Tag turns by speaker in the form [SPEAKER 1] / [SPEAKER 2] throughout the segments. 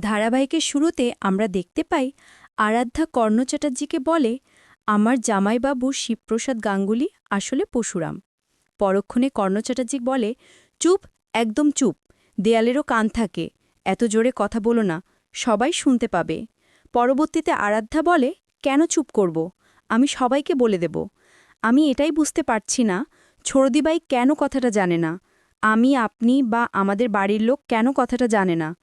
[SPEAKER 1] ধারাবাহিকের শুরুতে আমরা দেখতে পাই আরাধ্যা কর্ণ চ্যাটার্জিকে বলে, আমার জামাইবাবু শিবপ্রসাদ গাঙ্গুলি, আসলে পশুরাম। পরক্ষণে কর্ণ চ্যাটার্জি বলে, চুপ, একদম চুপ। দেয়ালেরও কান থাকে। এত জোরে কথা বলো না। সবাই শুনতে পাবে। পরবর্তীতে আরাধ্যা বলে, কেন চুপ করব? আমি সবাইকে বলে দেব। আমি এটাই বুঝতে পারছি না। ছোড়দিবাই কেন কথাটা জানে না? আমি, আপনি বা আমাদের বাড়ির লোক কেন কথাটা জানে না?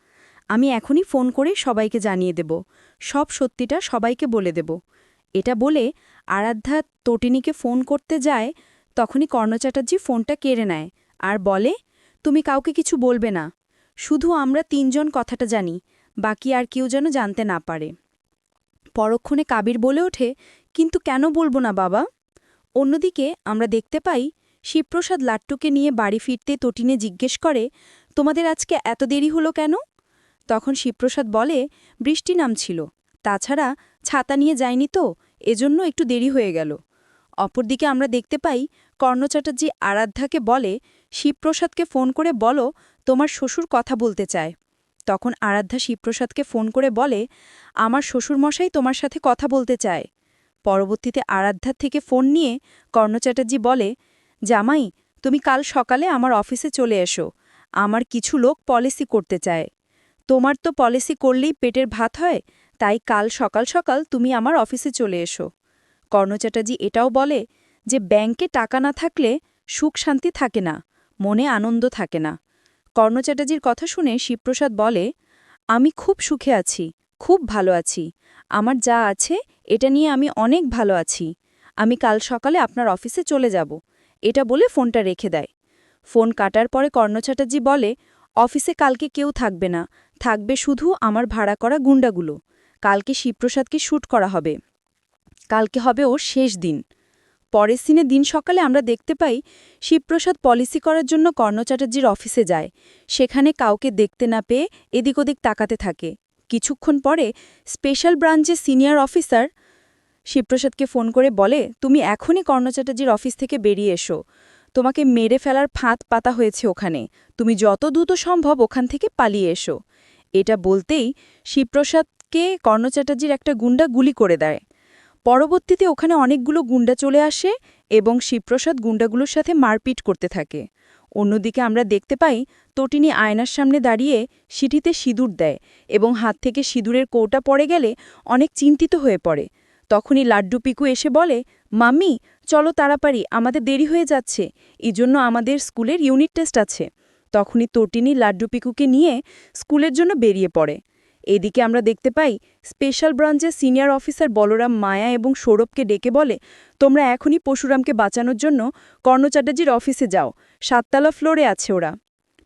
[SPEAKER 1] আমি এখনই ফোন করে সবাইকে জানিয়ে দেব। সব সত্যিটা সবাইকে বলে দেব। এটা বলে আরাধ্যা তটিনীকে ফোন করতে যায়, তখনই কর্ণ চ্যাটার্জি ফোনটা কেড়ে নেয় আর বলে, তুমি কাউকে কিছু বলবে না। শুধু আমরা তিনজন কথাটা জানি, বাকি আর কেউ যেন জানতে না পারে। পরক্ষণে কাবির বলে ওঠে, কিন্তু কেন বলব না বাবা? অন্যদিকে আমরা দেখতে পাই, শিবপ্রসাদ লাট্টুকে নিয়ে বাড়ি ফিরতে তটিনে জিজ্ঞেস করে, তোমাদের আজকে এত দেরি হলো কেন? তখন শিবপ্রসাদ বলে, বৃষ্টি নামছিল। তাছাড়া ছাতা নিয়ে যায়নি তো, এজন্য একটু দেরি হয়ে গেল। অপরদিকে আমরা দেখতে পাই, কর্ণ চ্যাটার্জি আরাধ্যাকে বলে, শিবপ্রসাদকে ফোন করে বলো, তোমার শ্বশুর কথা বলতে চায়। তখন আরাধ্যা শিবপ্রসাদকে ফোন করে বলে, আমার শ্বশুরমশাই তোমার সাথে কথা বলতে চায়। পরবর্তীতে আরাধ্যার থেকে ফোন নিয়ে কর্ণ চ্যাটার্জি বলে, জামাই, তুমি কাল সকালে আমার অফিসে চলে এসো। আমার কিছু লোক পলিসি করতে চায়। তোমার তো পলিসি করলেই পেটের ভাত হয়, তাই কাল সকাল সকাল তুমি আমার অফিসে চলে এসো। কর্ণ চ্যাটার্জি এটাও বলে যে ব্যাংকে টাকা না থাকলে সুখ শান্তি থাকে না, মনে আনন্দ থাকে না। কর্ণ চ্যাটার্জির কথা শুনে শিবপ্রসাদ বলে, আমি খুব সুখে আছি, খুব ভালো আছি। আমার যা আছে, এটা নিয়ে আমি অনেক ভালো আছি। আমি কাল সকালে আপনার অফিসে চলে যাব। এটা বলে ফোনটা রেখে দেয়। ফোন কাটার পরে কর্ণ চ্যাটার্জি বলে অফিসে কালকে কেউ থাকবে না। থাকবে শুধু আমার ভাড়া করা গুন্ডাগুলো। কালকে শিবপ্রসাদকে শ্যুট করা হবে। কালকে হবে ওর শেষ দিন। পরের সিনে দিন সকালে আমরা দেখতে পাই, শিবপ্রসাদ পলিসি করার জন্য কর্ণ চ্যাটার্জির অফিসে যায়। সেখানে কাউকে দেখতে না পেয়ে এদিক ওদিক তাকাতে থাকে। কিছুক্ষণ পরে স্পেশাল ব্রাঞ্চের সিনিয়র অফিসার শিবপ্রসাদকে ফোন করে বলে, তুমি এখনই কর্ণ চ্যাটার্জির অফিস থেকে বেরিয়ে এসো। তোমাকে মেরে ফেলার ফাঁদ পাতা হয়েছে ওখানে। তুমি যত দ্রুত সম্ভব ওখান থেকে পালিয়ে এসো। এটা বলতেই শিবপ্রসাদকে কর্ণ চ্যাটার্জির একটা গুন্ডা গুলি করে দেয়। পরবর্তীতে ওখানে অনেকগুলো গুন্ডা চলে আসে এবং শিবপ্রসাদ গুন্ডাগুলোর সাথে মারপিট করতে থাকে। অন্যদিকে আমরা দেখতে পাই তটিনী আয়নার সামনে দাঁড়িয়ে সিটিতে সিঁদুর দেয় এবং হাত থেকে সিঁদুরের কৌটা পড়ে গেলে অনেক চিন্তিত হয়ে পড়ে। তখনই লাড্ডু পিকু এসে বলে, মাম্মি, চলো তাড়াতাড়ি, আমাদের দেরি হয়ে যাচ্ছে। এই জন্য আমাদের স্কুলের ইউনিট টেস্ট আছে। তখনই তটিনী লাড্ডু পিকুকে নিয়ে স্কুলের জন্য বেরিয়ে পড়ে। এদিকে আমরা দেখতে পাই, স্পেশাল ব্রাঞ্চের সিনিয়র অফিসার বলরাম মায়া এবং সৌরভকে ডেকে বলে, তোমরা এখনই পশুরামকে বাঁচানোর জন্য কর্ণ চ্যাটার্জির অফিসে যাও। সাততলা ফ্লোরে আছে ওরা।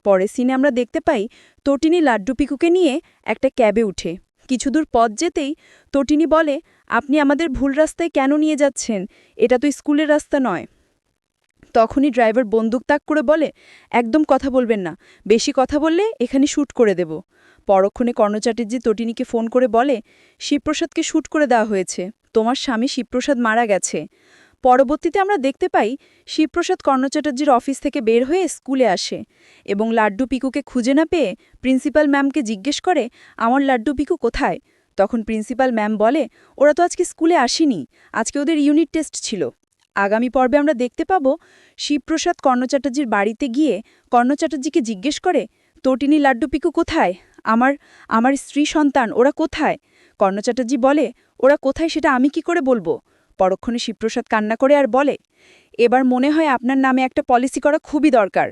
[SPEAKER 1] পরের সিনে আমরা দেখতে পাই তটিনী লাড্ডু পিকুকে নিয়ে একটা ক্যাবে উঠে। কিছুদূর পথ যেতেই তটিনী বলে, আপনি আমাদের ভুল রাস্তায় কেন নিয়ে যাচ্ছেন? এটা তো স্কুলের রাস্তা নয়। তখনই ড্রাইভার বন্দুক তাক করে বলে, একদম কথা বলবেন না, বেশি কথা বললে এখানে শ্যুট করে দেব। পরক্ষণে কর্ণ চ্যাটার্জি তটিনীকে ফোন করে বলে, শিবপ্রসাদকে শ্যুট করে দেওয়া হয়েছে। তোমার স্বামী শিবপ্রসাদ মারা গেছে। পরবর্তীতে আমরা দেখতে পাই শিবপ্রসাদ কর্ণ চ্যাটার্জির অফিস থেকে বের হয়ে স্কুলে আসে এবং লাড্ডু পিকুকে খুঁজে না পেয়ে প্রিন্সিপাল ম্যামকে জিজ্ঞেস করে, আমার লাড্ডু পিকু কোথায়? তখন প্রিন্সিপাল ম্যাম বলে, ওরা তো আজকে স্কুলে আসেনি, আজকে ওদের ইউনিট টেস্ট ছিল। আগামী পর্বে আমরা দেখতে পাব শিবপ্রসাদ কর্ণ চ্যাটার্জির বাড়িতে গিয়ে কর্ণ চ্যাটার্জিকে জিজ্ঞেস করে, তটিনী লাড্ডু পিকু কোথায়? আমার আমার স্ত্রী সন্তান, ওরা কোথায়? কর্ণ চ্যাটার্জি বলে, ওরা কোথায় সেটা আমি কি করে বলব? পরক্ষণে শিবপ্রসাদ কান্না করে আর বলে, এবার মনে হয় আপনার নামে একটা পলিসি করা খুবই দরকার।